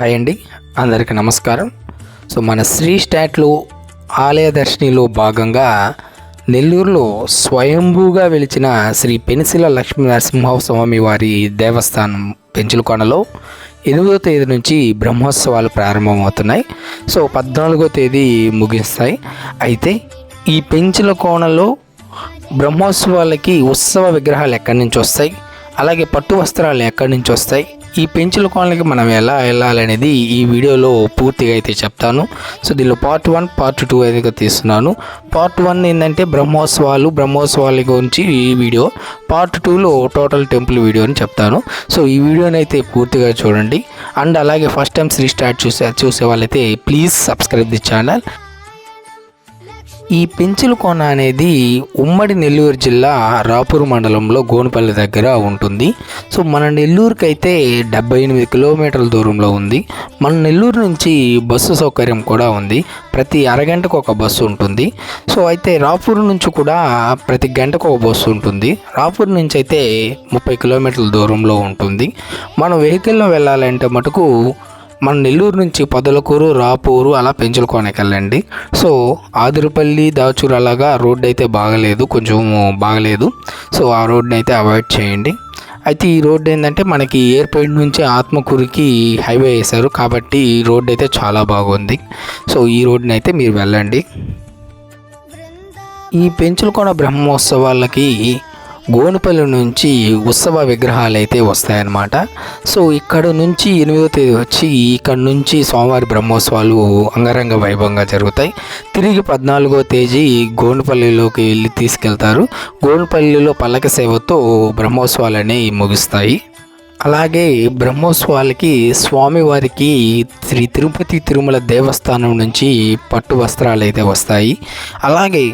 Hi అండి. అందరికీ నమస్కారం. సో మన శ్రీ స్టాట్లో ఆలయ దర్శినిలో భాగంగా నెల్లూరులో స్వయంభూగా వెలిచిన శ్రీ పెనిసిల లక్ష్మీ నరసింహస్వామి వారి దేవస్థానం పెంచులకొండలో ఎనిమిదో తేదీ నుంచి బ్రహ్మోత్సవాలు ప్రారంభమవుతున్నాయి. సో పద్నాలుగో తేదీ ముగిస్తాయి. అయితే ఈ పెంచుల కోణలో బ్రహ్మోత్సవాలకి ఉత్సవ విగ్రహాలు ఎక్కడి నుంచి వస్తాయి? అలాగే పట్టు వస్త్రాలు ఎక్కడి నుంచి వస్తాయి? ఈ పెంచుల కోణాలకి మనం ఎలా వెళ్ళాలనేది ఈ వీడియోలో పూర్తిగా అయితే చెప్తాను. సో దీనిలో పార్ట్ వన్ పార్ట్ టూ అయితే తీస్తున్నాను. పార్ట్ వన్ ఏంటంటే బ్రహ్మోత్సవాలు బ్రహ్మోత్సవాల గురించి ఈ వీడియో. పార్ట్ టూలో టోటల్ టెంపుల్ వీడియో అని చెప్తాను. సో ఈ వీడియోని అయితే పూర్తిగా చూడండి. అండ్ అలాగే ఫస్ట్ టైం శ్రీ స్టార్ట్ చూసే చూసే వాళ్ళైతే ప్లీజ్ సబ్స్క్రైబ్ ది ఛానల్ ఈ పెంచుల కోన అనేది ఉమ్మడి నెల్లూరు జిల్లా రాపూర్ మండలంలో గోనుపల్లి దగ్గర ఉంటుంది. సో మన నెల్లూరుకి అయితే డెబ్బై ఎనిమిది కిలోమీటర్ల దూరంలో ఉంది. మన నెల్లూరు నుంచి బస్సు సౌకర్యం కూడా ఉంది. ప్రతి అరగంటకు ఒక బస్సు ఉంటుంది. సో అయితే రాపూర్ నుంచి కూడా ప్రతి గంటకు ఒక బస్సు ఉంటుంది. రాపూర్ నుంచి అయితే ముప్పై కిలోమీటర్ల దూరంలో ఉంటుంది. మనం వెహికల్లో వెళ్ళాలంటే మటుకు మన నెల్లూరు నుంచి పొదలకూరు రాపూరు అలా పెంచులకోనకి వెళ్ళండి సో ఆదిరిపల్లి దాచూరు అలాగా రోడ్డు అయితే బాగలేదు కొంచెం బాగలేదు. సో ఆ రోడ్ని అయితే అవాయిడ్ చేయండి. అయితే ఈ రోడ్డు ఏంటంటే మనకి ఎయిర్పోర్ట్ నుంచి ఆత్మకూరుకి హైవే వేశారు కాబట్టి ఈ రోడ్డు అయితే చాలా బాగుంది. సో ఈ రోడ్ని అయితే మీరు వెళ్ళండి. ఈ పెంచులకోన బ్రహ్మోత్సవాలకి గోనుపల్లి నుంచి ఉత్సవ విగ్రహాలు అయితే వస్తాయన్నమాట. సో ఇక్కడ నుంచి ఎనిమిదో తేదీ వచ్చి ఇక్కడ నుంచి సోమవారి బ్రహ్మోత్సవాలు అంగరంగ వైభవంగా జరుగుతాయి. తిరిగి పద్నాలుగో తేదీ గోనుపల్లిలోకి వెళ్ళి తీసుకెళ్తారు. గోనుపల్లిలో పల్లక సేవతో బ్రహ్మోత్సవాలనే ముగుస్తాయి. అలాగే బ్రహ్మోత్సవాలకి స్వామివారికి శ్రీ తిరుపతి తిరుమల దేవస్థానం నుంచి పట్టు వస్త్రాలు అయితే వస్తాయి. అలాగే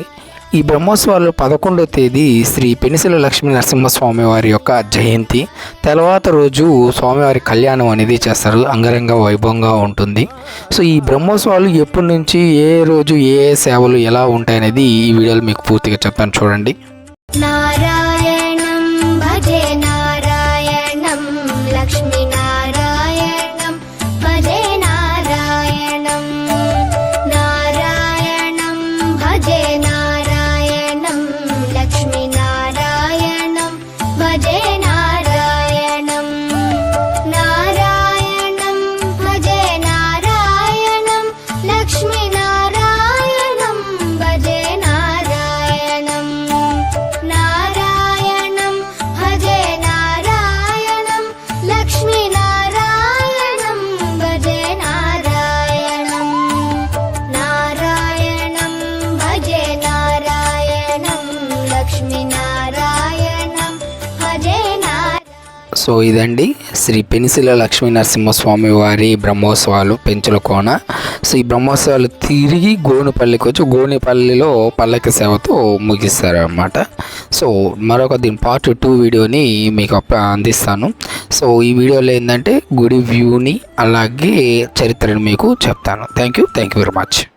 ఈ బ్రహ్మోత్సవాలు పదకొండో తేదీ శ్రీ పెనిసిల లక్ష్మీ నరసింహస్వామి వారి యొక్క జయంతి. తర్వాత రోజు స్వామివారి కళ్యాణం అనేది చేస్తారు. అంగరంగ వైభవంగా ఉంటుంది. సో ఈ బ్రహ్మోత్సవాలు ఎప్పటి నుంచి ఏ రోజు ఏ సేవలు ఎలా ఉంటాయి అనేది ఈ వీడియోలో మీకు పూర్తిగా చెప్తాను. చూడండి. నారాయణం భజే నారాయణం లక్ష్మీ సో ఇదండి శ్రీ పెనిసిల లక్ష్మీ నరసింహస్వామి వారి బ్రహ్మోత్సవాలు పెంచుల కోన. సో ఈ బ్రహ్మోత్సవాలు తిరిగి గోనుపల్లికి వచ్చి గోనిపల్లిలో పల్లకి సేవతో ముగిస్తారు అనమాట సో మరొక దీని పార్ట్ టూ వీడియోని మీకు అప్ప- అందిస్తాను. సో ఈ వీడియోలో ఏంటంటే గుడి వ్యూని అలాగే చరిత్రని మీకు చెప్తాను. Thank you thank you very much